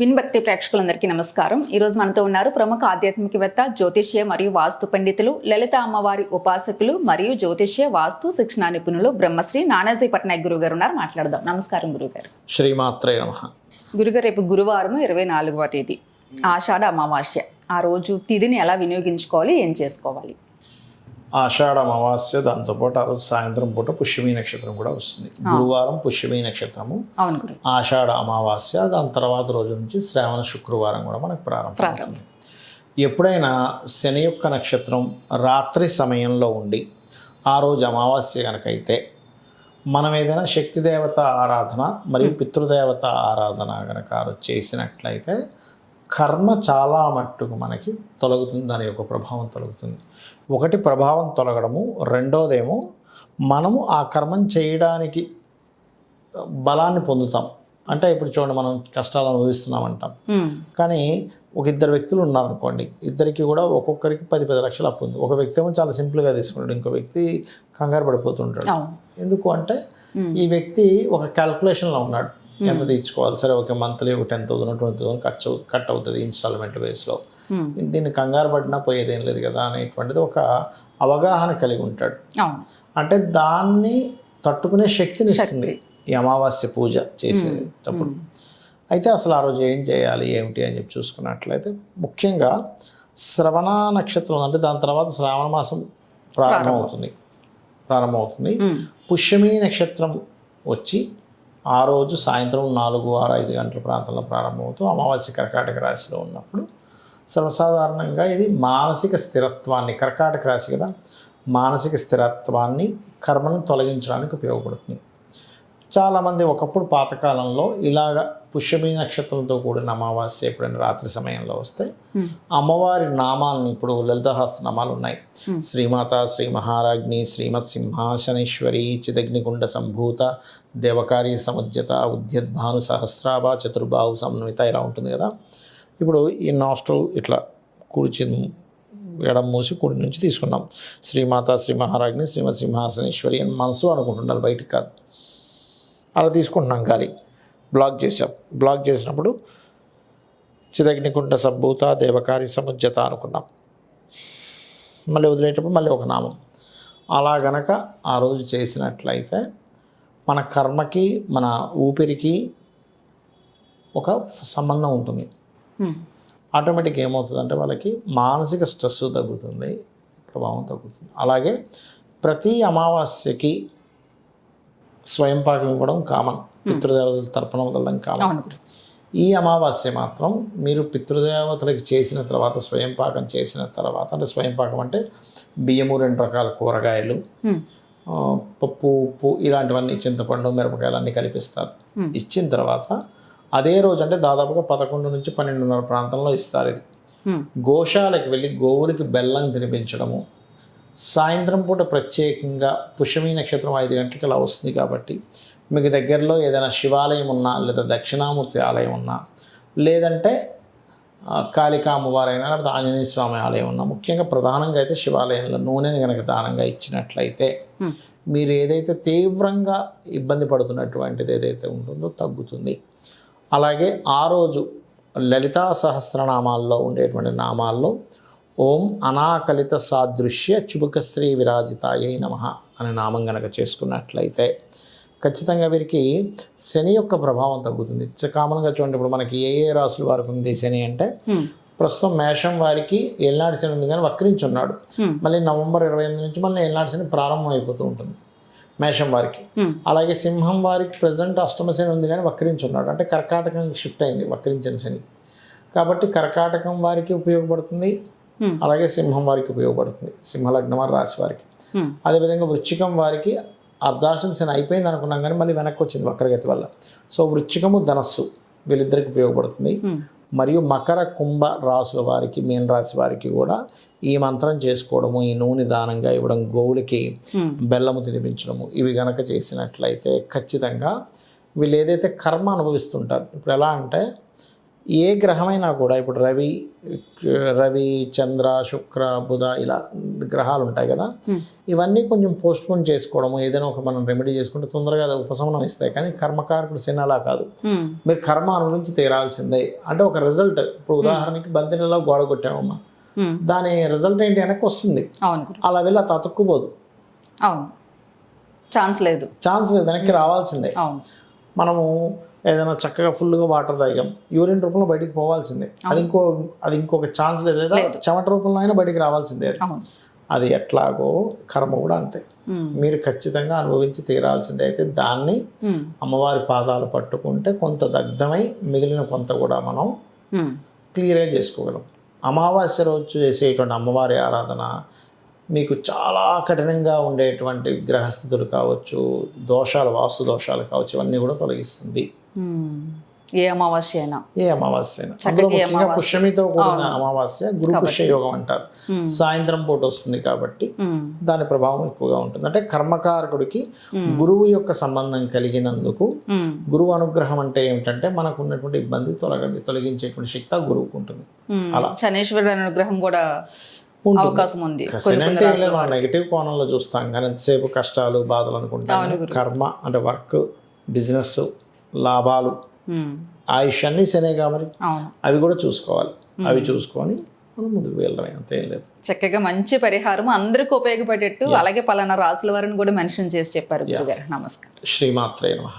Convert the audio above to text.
విన్భక్తి ప్రేక్షకులందరికీ నమస్కారం. ఈ రోజు మనతో ఉన్నారు ప్రముఖ ఆధ్యాత్మికవేత్త జ్యోతిష్య మరియు వాస్తు పండితులు లలిత అమ్మవారి ఉపాసకులు మరియు జ్యోతిష్య వాస్తు శిక్షణ నిపుణులు బ్రహ్మశ్రీ నానాజీ పట్నాయక్ గురువు గారు ఉన్నారు. మాట్లాడదాం. నమస్కారం గురుగారు. శ్రీమాత్రే నమ. గురుగారు రేపు గురువారం ఇరవై నాలుగవ తేదీ ఆషాఢ అమావాస్య. ఆ రోజు తిథిని ఎలా వినియోగించుకోవాలి? ఏం చేసుకోవాలి? ఆషాఢ అమావాస్య దాంతోపాటు ఆ రోజు సాయంత్రం పూట పుష్యమీ నక్షత్రం కూడా వస్తుంది. గురువారం పుష్యమీ నక్షత్రము. ఆషాఢ అమావాస్య దాని తర్వాత రోజు నుంచి శ్రావణ శుక్రవారం కూడా మనకు ప్రారంభం. ఎప్పుడైనా శని యొక్క నక్షత్రం రాత్రి సమయంలో ఉండి ఆ రోజు అమావాస్య కనుక అయితే మనం ఏదైనా శక్తి దేవత ఆరాధన మరియు పితృదేవత ఆరాధన కనుక ఆ రోజు చేసినట్లయితే కర్మ చాలా మట్టుకు మనకి తొలగుతుంది దాని యొక్క ప్రభావం తొలగుతుంది. ఒకటి ప్రభావం తొలగడము రెండోదేమో మనము ఆ కర్మం చేయడానికి బలాన్ని పొందుతాం. అంటే ఇప్పుడు చూడండి మనం కష్టాలు అనుభవిస్తున్నాం అంటాం కానీ ఒక ఇద్దరు వ్యక్తులు ఉన్నారనుకోండి ఇద్దరికి కూడా ఒక్కొక్కరికి పది పది లక్షలు అప్పు ఉంది. ఒక వ్యక్తి ఏమో చాలా సింపుల్గా తీసుకుంటాడు ఇంకో వ్యక్తి కంగారు పడిపోతుంటాడు. ఎందుకు అంటే ఈ వ్యక్తి ఒక క్యాల్కులేషన్లో ఉన్నాడు. ఎంత తీర్చుకోవాలి? సరే ఒక మంత్లీ ఒక టెన్ థౌసండ్ ట్వంటీ థౌసండ్ ఖర్చు కట్ అవుతుంది ఇన్స్టాల్మెంట్ బేస్లో దీన్ని కంగారు పడినా పోయేదేం లేదు కదా అనేటువంటిది ఒక అవగాహన కలిగి ఉంటాడు. అంటే దాన్ని తట్టుకునే శక్తిని ఇస్తుంది ఈ అమావాస్య పూజ చేసేటప్పుడు. అయితే అసలు ఆ రోజు ఏం చేయాలి ఏమిటి అని చెప్పి చూసుకున్నట్లయితే ముఖ్యంగా శ్రవణ నక్షత్రం అంటే దాని తర్వాత శ్రావణ మాసం ప్రారంభమవుతుంది. ప్రారంభమవుతుంది. పుష్యమీ నక్షత్రం వచ్చి ఆ రోజు సాయంత్రం నాలుగు ఆరు ఐదు గంటల ప్రాంతంలో ప్రారంభమవుతూ అమావాస్య కర్కాటక రాశిలో ఉన్నప్పుడు సర్వసాధారణంగా ఇది మానసిక స్థిరత్వాన్ని కర్కాటక రాశి కదా మానసిక స్థిరత్వాన్ని కర్మను తొలగించడానికి ఉపయోగపడుతుంది. చాలామంది ఒకప్పుడు పాతకాలంలో ఇలాగ పుష్యమీ నక్షత్రంతో కూడిన అమావాస్య ఎప్పుడైనా రాత్రి సమయంలో వస్తే. అమ్మవారి నామాలని ఇప్పుడు లలితహాస్త నామాలు ఉన్నాయి. శ్రీమాత శ్రీ మహారాజ్ఞి శ్రీమత్ సింహాసనేశ్వరి చిదగ్నికుండ సంభూత దేవకారి సముద్యత ఉద్యద్భాను సహస్రాభ చతుర్బాహు సమన్విత ఇలా ఉంటుంది కదా. ఇప్పుడు ఈ నాస్టల్ ఇట్లా కూర్చి ఎడం మూసి కుడి నుంచి తీసుకున్నాం. శ్రీమాత శ్రీ మహారాజ్ని శ్రీమత్ సింహాసనేశ్వరి అని మనసు అనుకుంటుండాలి బయటికి కాదు. అలా తీసుకుంటున్నాం గాలి. బ్లాక్ చేసాం బ్లాక్ చేసినప్పుడు చిదగ్నికుండ సంభూత దేవకారి సముజ్జత అనుకున్నాం. మళ్ళీ వదిలేటప్పుడు మళ్ళీ ఒక నామం. అలా గనక ఆ రోజు చేసినట్లయితే మన కర్మకి మన ఊపిరికి ఒక సంబంధం ఉంటుంది. ఆటోమేటిక్ ఏమవుతుందంటే వాళ్ళకి మానసిక స్ట్రెస్ తగ్గుతుంది ప్రభావం తగ్గుతుంది. అలాగే ప్రతి అమావాస్యకి స్వయం పాకం ఇవ్వడం కామన్. పితృదేవతల తర్పణ వదలడం కామన్. ఈ అమావాస్య మాత్రం మీరు పితృదేవతలకి చేసిన తర్వాత స్వయం పాకం చేసిన తర్వాత అంటే స్వయం పాకం అంటే బియ్యము రెండు రకాల కూరగాయలు పప్పు ఉప్పు ఇలాంటివన్నీ చింతపండు మిరపకాయలు అన్నీ కలిపిస్తారు. ఇచ్చిన తర్వాత అదే రోజు అంటే దాదాపుగా పదకొండు నుంచి పన్నెండున్నర ప్రాంతంలో ఇస్తారు ఇది. గోశాలకు వెళ్ళి గోవులకి బెల్లం తినిపించడము సాయంత్రం పూట ప్రత్యేకంగా పుష్యమీ నక్షత్రం ఐదు గంటలకు అలా వస్తుంది కాబట్టి మీకు దగ్గరలో ఏదైనా శివాలయం ఉన్నా లేదా దక్షిణామూర్తి ఆలయం ఉన్నా లేదంటే కాళికా అమ్మవారైనా లేకపోతే ఆంజనేయ స్వామి ఆలయం ఉన్నా ముఖ్యంగా ప్రధానంగా అయితే శివాలయంలో నూనెని కనుక దానంగా ఇచ్చినట్లయితే మీరు ఏదైతే తీవ్రంగా ఇబ్బంది పడుతున్నటువంటిది ఏదైతే ఉంటుందో తగ్గుతుంది. అలాగే ఆ రోజు లలితా సహస్రనామాల్లో ఉండేటువంటి నామాల్లో ఓం అనాకలిత సాదృశ్య చుబుకశ్రీ విరాజితాయై నమ అనే నామం గనక చేసుకున్నట్లయితే ఖచ్చితంగా వీరికి శని యొక్క ప్రభావం తగ్గుతుంది. కామన్గా చూడండి ఇప్పుడు మనకి ఏ ఏ రాసుల వారికి ఉంది శని అంటే ప్రస్తుతం మేషం వారికి ఏళ్ళనాటి శని ఉంది కానీ వక్రించి ఉన్నాడు Hmm. మళ్ళీ నవంబర్ ఇరవై ఎనిమిది నుంచి మళ్ళీ ఏళ్ళనాటి శని ప్రారంభం అయిపోతూ ఉంటుంది మేషం వారికి. అలాగే సింహం వారికి ప్రజెంట్ అష్టమ శని ఉంది కానీ వక్రించి ఉన్నాడు అంటే కర్కాటకం షిఫ్ట్ అయింది వక్రించిన శని. కాబట్టి కర్కాటకం వారికి ఉపయోగపడుతుంది. అలాగే సింహం వారికి ఉపయోగపడుతుంది. సింహలగ్నం వారి రాశి వారికి. ఉమ్, అదేవిధంగా వృశ్చికం వారికి అర్ధాష్టమ శని అయిపోయింది అనుకున్నాం కానీ మళ్ళీ వెనక్కి వచ్చింది వక్రగతి వల్ల. సో వృశ్చికము ధనస్సు వీళ్ళిద్దరికి ఉపయోగపడుతుంది. ఉమ్, మరియు మకర కుంభ రాసుల వారికి మీన రాశి వారికి కూడా ఈ మంత్రం చేసుకోవడము ఈ నూనె దానంగా ఇవ్వడం గోవులకి బెల్లము తినిపించడము ఇవి గనక చేసినట్లయితే ఖచ్చితంగా వీళ్ళు ఏదైతే కర్మ అనుభవిస్తుంటారు ఇప్పుడు ఎలా అంటే ఏ గ్రహమైనా కూడా ఇప్పుడు రవి రవి చంద్ర శుక్ర బుధ ఇలా గ్రహాలు ఉంటాయి కదా ఇవన్నీ కొంచెం పోస్ట్ పోన్ చేసుకోవడము ఏదైనా ఒక మనం రెమెడీ చేసుకుంటే తొందరగా అది ఉపశమనం ఇస్తాయి. కానీ కర్మకారకుడు అలా కాదు. మీరు కర్మ అనుభవించి తీరాల్సిందే. అంటే ఒక రిజల్ట్ ఇప్పుడు ఉదాహరణకి బంతి నెలలో గోడ కొట్టామమ్మా. దాని రిజల్ట్ ఏంటి? వెనక్కి వస్తుంది. అలా వెళ్ళి అది అతుక్కుపోదు ఛాన్స్ లేదు. ఛాన్స్ లేదు. వెనక్కి రావాల్సిందే. మనము ఏదైనా చక్కగా ఫుల్గా వాటర్ తాగాం. యూరిన్ రూపంలో బయటికి పోవాల్సిందే. అది ఇంకో అది ఇంకొక ఛాన్స్ లేదు. లేదా చెమట రూపంలో అయినా బయటికి రావాల్సిందే అది. అది ఎట్లాగో కర్మ కూడా అంతే. మీరు ఖచ్చితంగా అనుభవించి తీరాల్సిందే. అయితే దాన్ని అమ్మవారి పాదాలు పట్టుకుంటే కొంత దగ్ధమై మిగిలిన కొంత కూడా మనం ఉమ్, క్లియర్గా చేసుకోగలం. అమావాస్య రోజు చేసేటువంటి అమ్మవారి ఆరాధన మీకు చాలా కఠినంగా ఉండేటువంటి గ్రహస్థితులు కావచ్చు దోషాలు వాస్తు దోషాలు కావచ్చు ఇవన్నీ కూడా తొలగిస్తుంది. ఏ అమావాస్య అయినా. ఏ అమావాస్య అయినా. అందులో ముఖ్యంగా పుష్యమితో కూడిన అమావాస్య గురు పుష్య యోగం అంటారు. సాయంత్రం పూట వస్తుంది కాబట్టి దాని ప్రభావం ఎక్కువగా ఉంటుంది. అంటే కర్మకారకుడికి గురువు యొక్క సంబంధం కలిగినందుకు గురువు అనుగ్రహం అంటే ఏమిటంటే మనకు ఉన్నటువంటి ఇబ్బంది తొలగ తొలగించేటువంటి శక్తి గురువుకు ఉంటుంది. ఉమ్. శనీశ్వరుడు అనుగ్రహం కూడా అవకాశం ఉంది. శని అంటే ఏం లేదు, మనం నెగిటివ్ కోణంలో చూస్తాం. కానీ ఎంతసేపు కష్టాలు బాధలు అనుకుంటాం కర్మ అంటే వర్క్ బిజినెస్ లాభాలు. ఆయుష్ అన్నీ శనే కాబట్టి అవి కూడా చూసుకోవాలి. అవి చూసుకొని మనం ముందుకు వెళ్ళడం అంతేం లేదు. చక్కగా మంచి పరిహారం అందరికి ఉపయోగపడేట్టు అలాగే పలానా రాసుల వారిని కూడా మెన్షన్ చేసి చెప్పారు గురుగారు. నమస్కారం. శ్రీమాత్రే నమః.